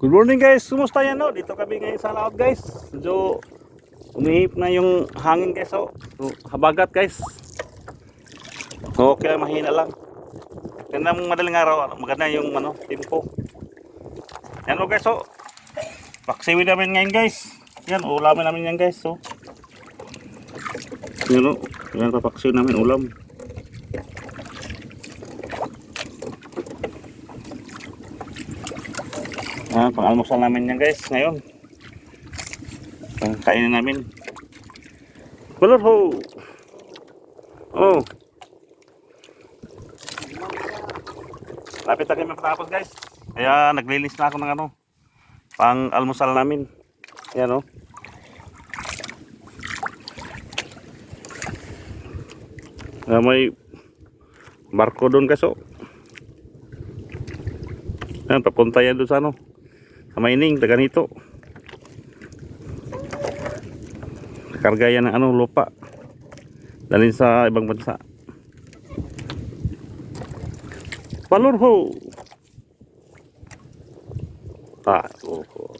Good morning guys, kumusta yan no? Dito kami ngayon sa laot guys. Medyo umihip na yung hangin guys oh. So, habagat guys. Okay, mahina lang. Ganda mong madaling araw, maganda yung ano, tempo. Yan oh guys oh. Paksiwi namin ngayon guys. Yan, ulamin namin yan guys oh. Yan oh, yan papaksiwi namin ulam. Ah, pang-almusal namin yan guys ngayon. Pang kainin namin. Balor ho. Oh. Lapit na kami matapos guys. Kaya naglinis na ako ng ano. Pang almusal namin. Yan oh. Ah, may barko doon guys oh. Yan, papunta yan doon sa ano. Sa mining, taga nito. Karga yan ng ano, lupa. Dalhin sa ibang bansa. Palur ho! Ah, oh, oh.